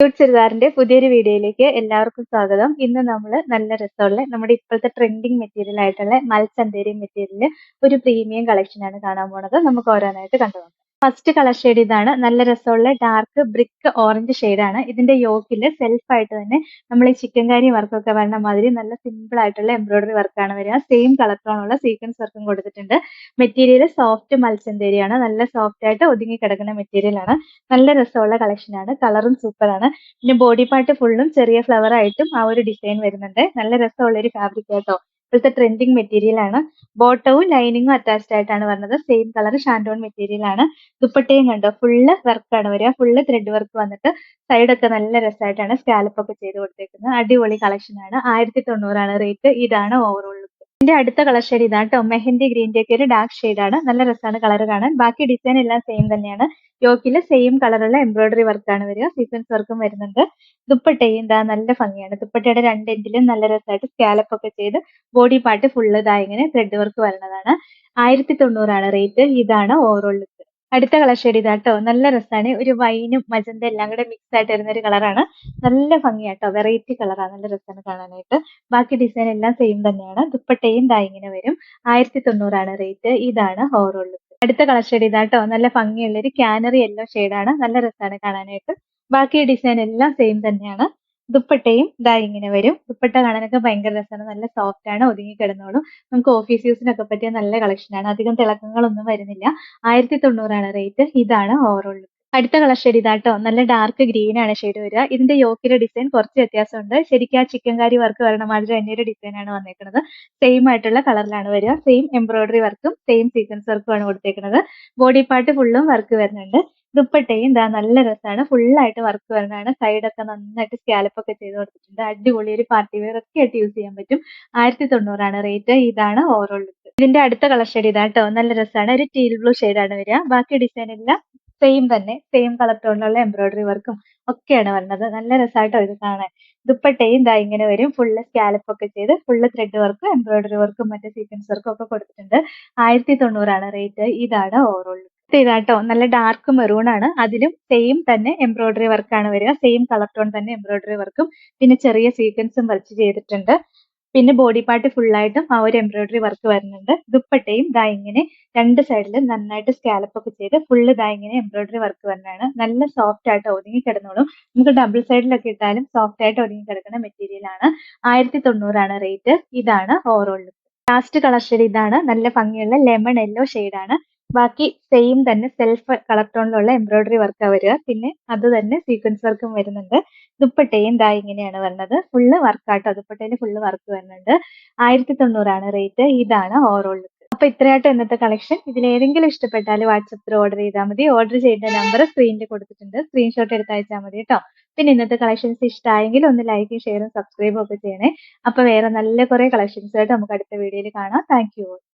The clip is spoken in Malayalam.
ക്യൂട്ട് ചുരിദാറിന്റെ പുതിയൊരു വീഡിയോയിലേക്ക് എല്ലാവർക്കും സ്വാഗതം. ഇന്ന് നമ്മൾ നല്ല രസമുള്ള നമ്മുടെ ഇപ്പോഴത്തെ ട്രെൻഡിങ് മെറ്റീരിയൽ ആയിട്ടുള്ള മൽച്ചന്തേരി മെറ്റീരിയൽ ഒരു പ്രീമിയം കളക്ഷനാണ് കാണാൻ പോണത്. നമുക്ക് ഓരോന്നായിട്ട് കണ്ടു ഫസ്റ്റ് കളർ ഷെയ്ഡ് ഇതാണ്. നല്ല രസമുള്ള ഡാർക്ക് ബ്രിക്ക് ഓറഞ്ച് ആണ്. ഇതിന്റെ യോക്കിൽ സെൽഫ് ആയിട്ട് തന്നെ നമ്മൾ ഈ ചിക്കൻ കാരി വർക്കൊക്കെ വരുന്ന മാതിരി നല്ല സിമ്പിൾ ആയിട്ടുള്ള എംബ്രോയിഡറി വർക്കാണ് വരിക. സെയിം കളർ ടോണുള്ള സീക്വൻസ് വർക്കും കൊടുത്തിട്ടുണ്ട്. മെറ്റീരിയൽ സോഫ്റ്റ് മത്സ്യന്തേരിയാണ് നല്ല സോഫ്റ്റ് ആയിട്ട് ഒതുങ്ങി കിടക്കുന്ന മെറ്റീരിയൽ ആണ്. നല്ല രസമുള്ള കളക്ഷനാണ് കളറും സൂപ്പറാണ് പിന്നെ ബോഡി പാർട്ട് ഫുള്ളും ചെറിയ ഫ്ലവർ ആയിട്ടും ആ ഒരു ഡിസൈൻ വരുന്നുണ്ട്. നല്ല രസമുള്ള ഒരു ഫാബ്രിക് ആട്ടോ. ഇപ്പോഴത്തെ ട്രെൻഡിങ് മെറ്റീരിയൽ ആണ്. ബോട്ടവും ലൈനിങ്ങും അറ്റാച്ച്ഡ് ആയിട്ടാണ് വരുന്നത്. സെയിം കളർ ഷാൻഡോൺ മെറ്റീരിയൽ ആണ്. ദുപ്പട്ടയും കണ്ടോ? ഫുള്ള് വർക്കാണ് വരിക. ഫുള്ള് ത്രെഡ് വർക്ക് വന്നിട്ട് സൈഡൊക്കെ നല്ല രസമായിട്ടാണ് സ്കാലപ്പ് ഒക്കെ ചെയ്ത് കൊടുത്തേക്കുന്നത്. അടിപൊളി കളക്ഷൻ ആണ്. ആയിരത്തി തൊണ്ണൂറാണ് റേറ്റ് ഇതാണ് ഓവറോൾ ഇതിന്റെ അടുത്ത കളർ ഷെയ്ഡ് ഇതാണ് കേട്ടോ. മെഹന്തി ഗ്രീന്റെ ഒക്കെ ഒരു ഡാർക്ക് ഷെയ്ഡ് ആണ്. നല്ല രസമാണ് കളർ കാണാൻ. ബാക്കി ഡിസൈൻ എല്ലാം സെയിം തന്നെയാണ്. യോക്കിൽ സെയിം കളറുള്ള എംബ്രോയിഡറി വർക്കാണ് വരിക. സീക്വൻസ് വർക്കും വരുന്നുണ്ട്. ദുപ്പട്ടയും ഇതാ നല്ല ഭംഗിയാണ്. ദുപ്പട്ടയുടെ രണ്ട് എൻഡിലും നല്ല രസമായിട്ട് സ്കാലപ്പ് ഒക്കെ ചെയ്ത് ബോഡി പാർട്ട് ഫുള്ള് ഇതാ ഇങ്ങനെ ത്രെഡ് വർക്ക് വരുന്നതാണ്. ആയിരത്തി തൊണ്ണൂറാണ് റേറ്റ് ഇതാണ് ഓവറോൾ അടുത്ത കളർ ഷെയ്ഡ് ഇതാട്ടോ നല്ല രസമാണ് ഒരു വൈനും മജന്ത എല്ലാം കൂടെ മിക്സ് ആയിട്ട് വരുന്ന ഒരു കളറാണ് നല്ല ഭംഗിയാട്ടോ വെറൈറ്റി കളറാണ് നല്ല രസമാണ് കാണാനായിട്ട്. ബാക്കി ഡിസൈൻ എല്ലാം സെയിം തന്നെയാണ്. ദുപ്പട്ടയും ദാ വരും. ആയിരത്തി തൊണ്ണൂറാണ് റേറ്റ് ഇതാണ് ഹോറോൾ അടുത്ത കളർ ഷെയ്ഡ് ഇതാട്ടോ നല്ല ഭംഗിയുള്ള ഒരു ക്യാനറി യെല്ലോ ആണ്. നല്ല രസമാണ് കാണാനായിട്ട്. ബാക്കി ഡിസൈൻ എല്ലാം സെയിം തന്നെയാണ്. ദുപ്പട്ടയും ദാ ഇങ്ങനെ വരും. ദുപ്പട്ട കാണാനൊക്കെ ഭയങ്കര രസമാണ്. നല്ല സോഫ്റ്റ് ആണ് ഒതുങ്ങി കിടന്നോളും. നമുക്ക് ഓഫീസ് യൂസിനൊക്കെ പറ്റിയ നല്ല കളക്ഷനാണ് അധികം തിളക്കങ്ങളൊന്നും വരുന്നില്ല. ആയിരത്തി തൊണ്ണൂറാണ് റേറ്റ് ഇതാണ് ഓവറോൾ അടുത്ത കളർ ഷെയ്ഡ് ഇതാട്ടോ നല്ല ഡാർക്ക് ഗ്രീൻ ആണ് ഷെയ്ഡ് വരിക. ഇതിന്റെ യോക്കിലെ ഡിസൈൻ കുറച്ച് വ്യത്യാസമുണ്ട്. ശരിക്കും ആ ചിക്കൻ കാരി വർക്ക് വരണ മാതിരി തന്നെ ഒരു ഡിസൈൻ ആണ് വന്നേക്കുന്നത് സെയിം ആയിട്ടുള്ള കളറിലാണ് വരിക. സെയിം എംബ്രോയിഡറി വർക്കും സെയിം സീക്വൻസ് വർക്കും ആണ് കൊടുത്തേക്കുന്നത് ബോഡി പാർട്ട് ഫുള്ളും വർക്ക് വരുന്നുണ്ട്. ദുപ്പട്ടയും ഇതാ നല്ല രസമാണ് ഫുള്ളായിട്ട് വർക്ക് വരുന്നതാണ് സൈഡൊക്കെ നന്നായിട്ട് സ്കാലപ്പ് ഒക്കെ ചെയ്ത് കൊടുത്തിട്ടുണ്ട്. അടിപൊളി ഒരു പാർട്ടി വെയർ ഒക്കെ ആയിട്ട് യൂസ് ചെയ്യാൻ പറ്റും. ആയിരത്തി തൊണ്ണൂറാണ് റേറ്റ് ഇതാണ് ഓവറോൾ ലുക്ക് ഇതിന്റെ അടുത്ത കളർ ഷെയ്ഡ് ഇതാണ് കേട്ടോ നല്ല രസമാണ് ഒരു ടീൽ ബ്ലൂ ആണ് വരിക. ബാക്കി ഡിസൈൻ എല്ലാം സെയിം തന്നെ. സെയിം കളർ ടോണിലുള്ള എംബ്രോയിഡറി വർക്കും ഒക്കെയാണ് വരുന്നത് നല്ല രസമായിട്ടോ ഇത് കാണാൻ. ദുപ്പട്ടയും ഇതാ ഇങ്ങനെ വരും. ഫുള്ള് സ്കാലപ്പ് ഒക്കെ ചെയ്ത് ഫുള്ള് ത്രെഡ് വർക്കും എംബ്രോയിഡറി വർക്കും മറ്റേ സീക്വൻസ് വർക്കും ഒക്കെ കൊടുത്തിട്ടുണ്ട്. ആയിരത്തി തൊണ്ണൂറാണ് റേറ്റ് ഇതാണ് ഓവറോൾ ഇതാട്ടോ. നല്ല ഡാർക്ക് മെറൂൺ ആണ്. അതിലും സെയിം തന്നെ എംബ്രോയിഡറി വർക്കാണ് വരിക. സെയിം കളർ ടോൺ തന്നെ എംബ്രോയിഡറി വർക്കും പിന്നെ ചെറിയ സീക്വൻസും വർക്ക് ചെയ്തിട്ടുണ്ട്. പിന്നെ ബോഡി പാർട്ട് ഫുള്ളായിട്ടും ആ ഒരു എംബ്രോയിഡറി വർക്ക് വരുന്നുണ്ട്. ദുപ്പട്ടയും ദാ ഇങ്ങനെ രണ്ട് സൈഡിലും നന്നായിട്ട് സ്കാലപ്പ് ഒക്കെ ചെയ്ത് ഫുള്ള് ദാ ഇങ്ങനെ എംബ്രോയിഡറി വർക്ക് വരുന്നതാണ് നല്ല സോഫ്റ്റ് ആയിട്ട് ഒതുങ്ങി കിടന്നോളും. നമുക്ക് ഡബിൾ സൈഡിലൊക്കെ ഇട്ടാലും സോഫ്റ്റ് ആയിട്ട് ഒതുങ്ങി കിടക്കുന്ന മെറ്റീരിയൽ ആണ്. ആയിരത്തി തൊണ്ണൂറാണ് റേറ്റ് ഇതാണ് ഓവറോൾ ലാസ്റ്റ് കളർ ഷെയ്ഡ് ഇതാണ്. നല്ല ഭംഗിയുള്ള ലെമൺ യെല്ലോ ആണ്. ബാക്കി സെയിം തന്നെ സെൽഫ് കളർ ടോണിലുള്ള എംബ്രോയിഡറി വർക്കാണ് വരിക. പിന്നെ അത് തന്നെ സീക്വൻസ് വർക്കും വരുന്നുണ്ട്. ദുപ്പട്ടയും ദാ ഇങ്ങനെയാണ് വരുന്നത്. ഫുള്ള് വർക്കാട്ടോ ദുപ്പട്ടയിൽ ഫുള്ള് വർക്ക് വരുന്നുണ്ട്. ആയിരത്തി തൊണ്ണൂറാണ് റേറ്റ് ഇതാണ് ഓവറോൾ അപ്പൊ ഇത്രയായിട്ട് ഇന്നത്തെ കളക്ഷൻ ഇതിൽ ഏതെങ്കിലും ഇഷ്ടപ്പെട്ടാൽ വാട്സപ്പിൽ ഓർഡർ ചെയ്താൽ മതി. ഓർഡർ ചെയ്യേണ്ട നമ്പർ സ്ക്രീനിൽ കൊടുത്തിട്ടുണ്ട്. സ്ക്രീൻഷോട്ട് എടുത്ത് അയച്ചാൽ മതി കേട്ടോ പിന്നെ ഇന്നത്തെ കളക്ഷൻസ് ഇഷ്ടമായെങ്കിൽ ഒന്ന് ലൈക്കും ഷെയറും സബ്സ്ക്രൈബും ഒക്കെ ചെയ്യണേ. അപ്പൊ വേറെ നല്ല കുറെ കളക്ഷൻസ് ആയിട്ട് നമുക്ക് അടുത്ത വീഡിയോയിൽ കാണാം. Thank you